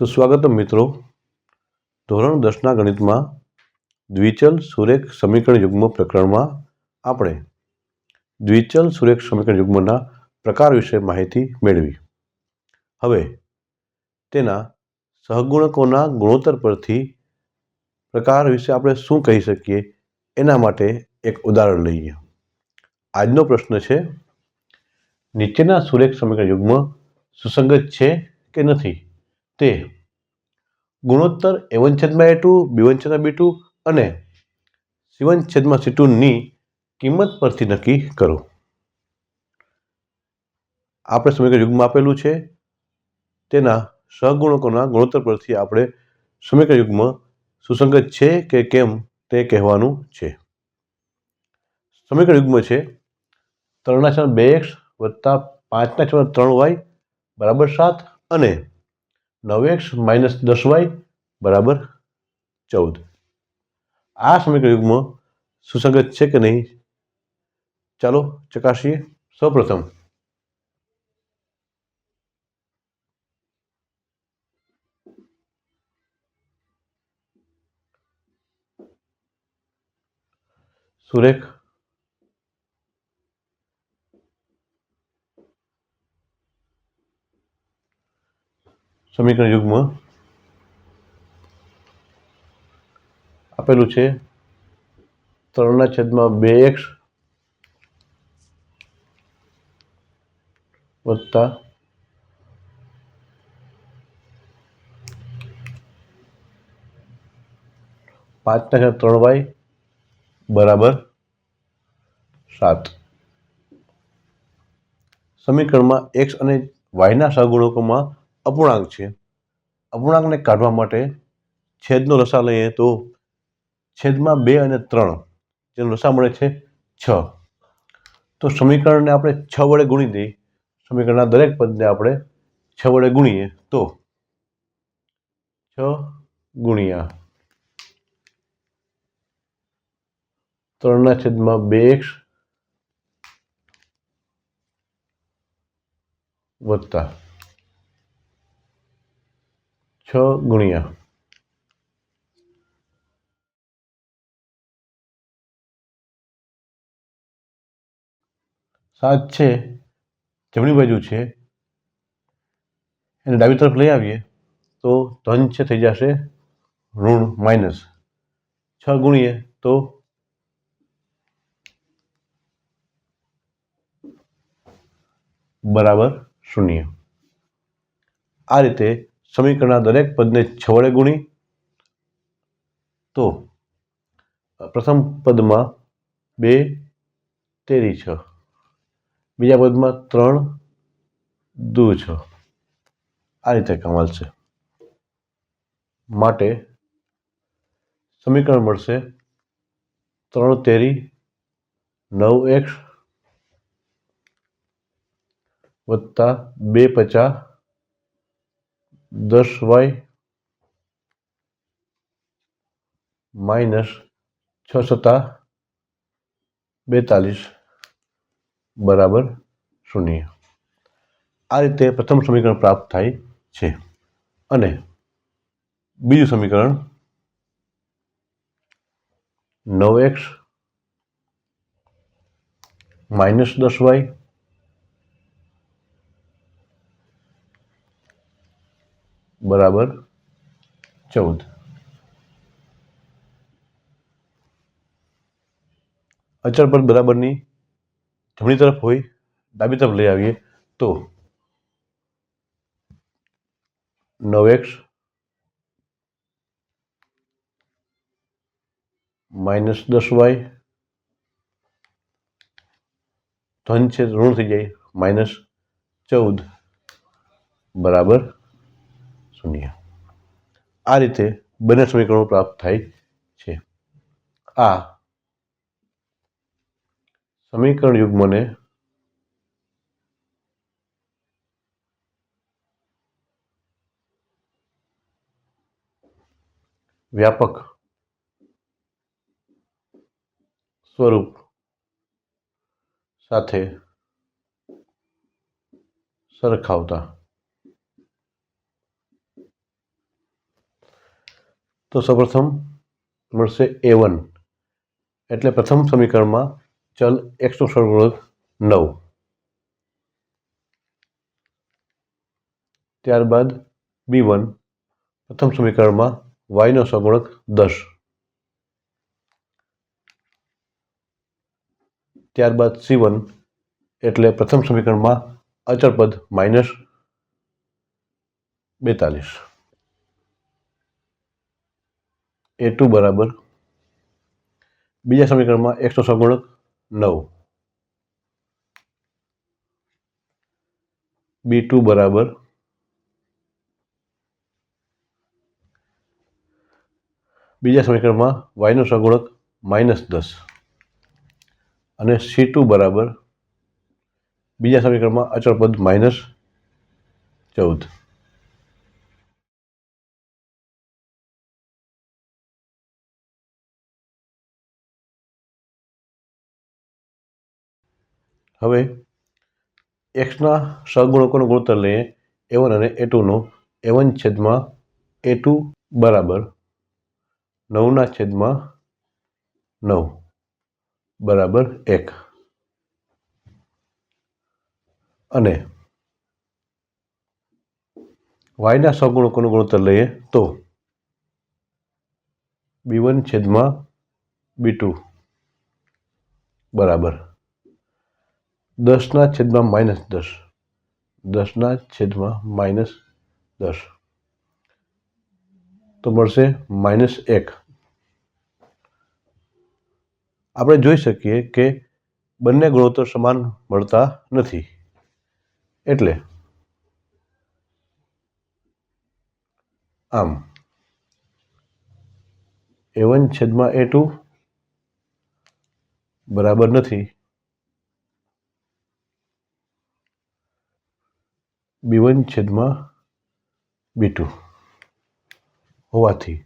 સુસ્વાગતમ મિત્રો. ધોરણ દસના ગણિતમાં દ્વિચલ સુરેખ સમીકરણ યુગ્મ પ્રકરણમાં આપણે દ્વિચલ સુરેખ સમીકરણ યુગ્મના પ્રકાર વિશે માહિતી મેળવી. હવે તેના સહગુણકોના ગુણોત્તર પરથી પ્રકાર વિશે આપણે શું કહી શકીએ એના માટે એક ઉદાહરણ લઈએ. આજનો પ્રશ્ન છે, નીચેના સુરેખ સમીકરણ યુગ્મ સુસંગત છે કે નથી? તે ગુણોત્તર એ વન છેદમાં એ ટુ બી વન છેદમાં બી ટુ અને સી વન છેદમાં સી ટુની કિંમત પરથી નક્કી કરો. આપણે સમીકરણ યુગમાં આપેલું છે. તેના સહગુણકોના ગુણોત્તર પરથી આપણે સમીકરણ યુગમાં સુસંગત છે કે કેમ તે કહેવાનું છે. સમીકરણ યુગમાં છે. ત્રણના છેદ બે એક્સ વત્તા પાંચના છેદ ત્રણ વાય બરાબર સાત અને નવ એક્સ માઇનસ દસ વાય બરાબર ચૌદ આ સમીકરણ યુગ્મ સુસંગત છે કે નહીં ચાલો ચકાસીએ સૌપ્રથમ સુરેખ સમીકરણ યુગ્મ આપેલું છે ત્રણના છેદમાં બે એક્સ વત્તા પાંચના છેદ ત્રણ વાય બરાબર સાત. સમીકરણમાં એક્સ અને વાયના સહગુણકોમાં અપૂર્ણાંક છે. અપૂર્ણાંકને કાઢવા માટે છેદનો લસા લઈએ તો છેદમાં બે અને ત્રણ, જેનો લસા મળે છે છ. તો સમીકરણને આપણે છ વડે ગુણી દઈએ. સમીકરણના દરેક પદને આપણે છ વડે ગુણીએ તો છ ગુણ્યા ત્રણના છેદમાં બે એક્સ વત્તા છ ગુણ્યા. સાત છે, જમણી બાજુ છે. એને ડાબી તરફ લઈ આવીએ, તો ધન છે થઈ જશે ઋણ માઇનસ. છ ગુણીએ તો બરાબર શૂન્ય. આ રીતે સમીકરણના દરેક પદને છ વડે ગુણી. તો, પ્રથમ પદમાં બે, તેરી છ. બીજા પદમાં ત્રણ, દુ છ. આ રીતે કમાલ છે. માટે સમીકરણ મળશે ત્રણ તેરી, નવ એક્સ વત્તા બે પચાસ દસ વાય માઇનસ છ સત્તા બેતાલીસ બરાબર શૂન્ય આ રીતે પ્રથમ સમીકરણ પ્રાપ્ત થાય છે. અને બીજું સમીકરણ નવ એક્સ માઇનસ દસ વાય બરાબર? ચૌદ. અચળ પદ બરાબરની જમણી તરફ હોય, ડાબી તરફ લઈ આવીએ, તો નવ એક્સ માઇનસ દસ વાય ધન છે ઋણ થઈ જાય, માઇનસ ચૌદ. બરાબર? શૂન્ય આ રીતે બંને સમીકરણો પ્રાપ્ત થાય છે. આ સમીકરણ યુગ્મને વ્યાપક સ્વરૂપ સાથે સરખાવતા તો સૌપ્રથમ મળશે એ વન એટલે પ્રથમ સમીકરણમાં ચલ એક્સનો સહગુણક નવ. ત્યારબાદ બી વન પ્રથમ સમીકરણમાં વાયનો સગુણક દસ. ત્યારબાદ સી વન એટલે પ્રથમ સમીકરણમાં અચળ માઇનસ બેતાલીસ. એ ટુ બરાબર. બીજા સમીકરણમાં એક્સનો સગુણક નવ. બી ટુ બરાબર. બીજા સમીકરણમાં વાયનો સગુણક માઇનસ દસ. અને સી ટુ બરાબર. બીજા સમીકરણમાં અચળ પદ માઇનસ ચૌદ. હવે એક્સના સહગુણકોનો ગુણોત્તર લઈએ. એ વન અને એ ટુનો એ વન છેદમાં એ ટુ બરાબર નવના છેદમાં નવ બરાબર એક. અને વાયના સગુણકોનો ગુણોત્તર લઈએ તો બી વન છેદમાં બી ટુ બરાબર. દસના છેદમાં માઇનસ દસ. દસના છેદમાં માઇનસ દસ. તો મળશે માઇનસ એક. આપણે જોઈ શકીએ કે બંને ગુણોત્તર સમાન મળતા નથી. એટલે આમ એ વન છેદમાં એ ટુ બરાબર નથી. બી વન છેદમાં બી ટુ હોવાથી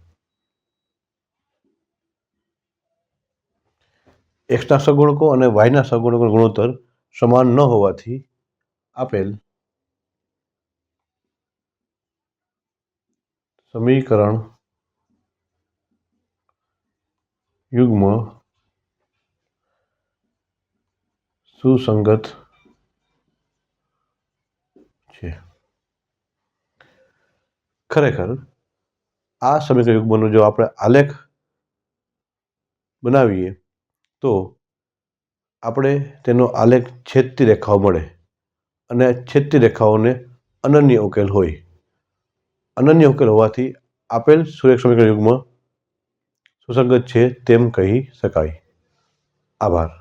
એક્સના સગુણકો અને વાયના સગુણકો ગુણોત્તર સમાન ન હોવાથી આપેલ સમીકરણ યુગ્મ સુસંગત છે. ખરેખર, આ સમીકરણ યુગ્મનો જો આપણે આલેખ બનાવીએ, તો આપણે તેનો આલેખ છેદતી રેખાઓ મળે અને છેદતી રેખાઓને અનન્ય ઉકેલ હોય. અનન્ય ઉકેલ હોવાથી આપેલ સુરેખ સમીકરણ યુગમાં સુસંગત છે તેમ કહી શકાય. આભાર.